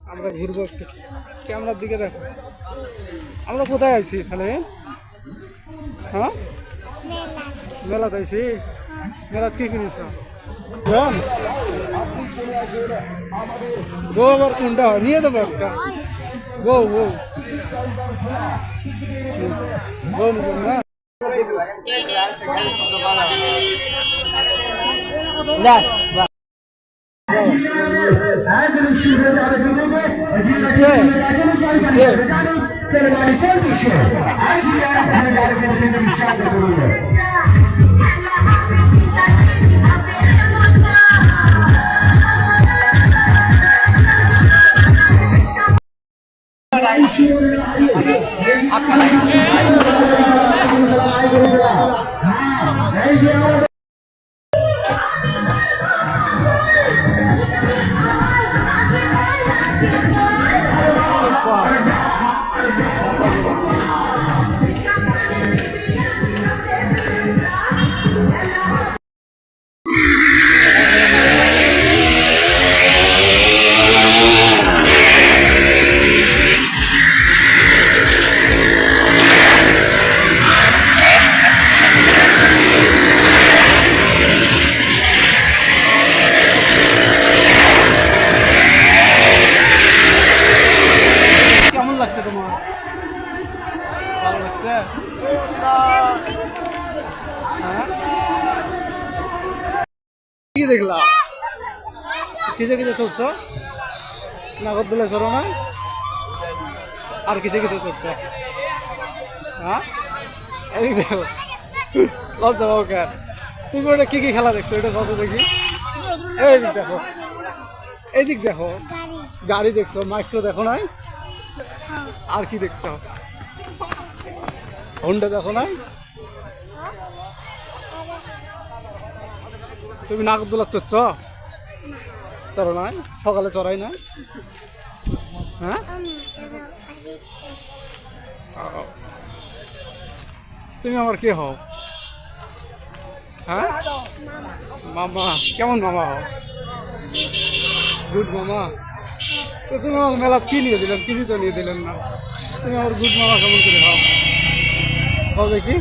আমরা ঘুরবো একটু। ক্যামেরার দিকে দেখো। আমরা কোথায় আছি তাহলে হ্যাঁ? মেলাতে। আছি মেলাত কি কিনিস বল গো আবার কোনটা হয় নিয়ে দেবো একটা গো গো গো নিবো না যা, লাগছে তোমার? ভালো লাগছে? হ্যাঁ? কি দেখলা? কিসে কিসে চড়ছ নাগরদোলা চড়ো না আর কিসে কিসে চড়ছ হ্যাঁ? এদিক দেখো। লজ্জা পাও কেন? তুমি ওটা কি কি খেলা দেখছ? এটা কত দেখি। এইদিক দেখো। এইদিক দেখো। গাড়ি। গাড়ি দেখছ? মাইক্রো দেখো নাই? আর কি দেখছ? হোন্ডা দেখো নাই? তুমি নাগরদোলা চড়ছ চড়ো নাই? সকালে চড়াই না হ্যাঁ? তুমি আমার কে হও? হ্যাঁ? মামা। কেমন মামা হও? গুড মামা। তো তুমি আমার মেলা কি নিয়ে দিলেন, কিছু তো নিয়ে দিলেন না। তুমি আমার গুড মামা কেমন করে খাও? হবে কি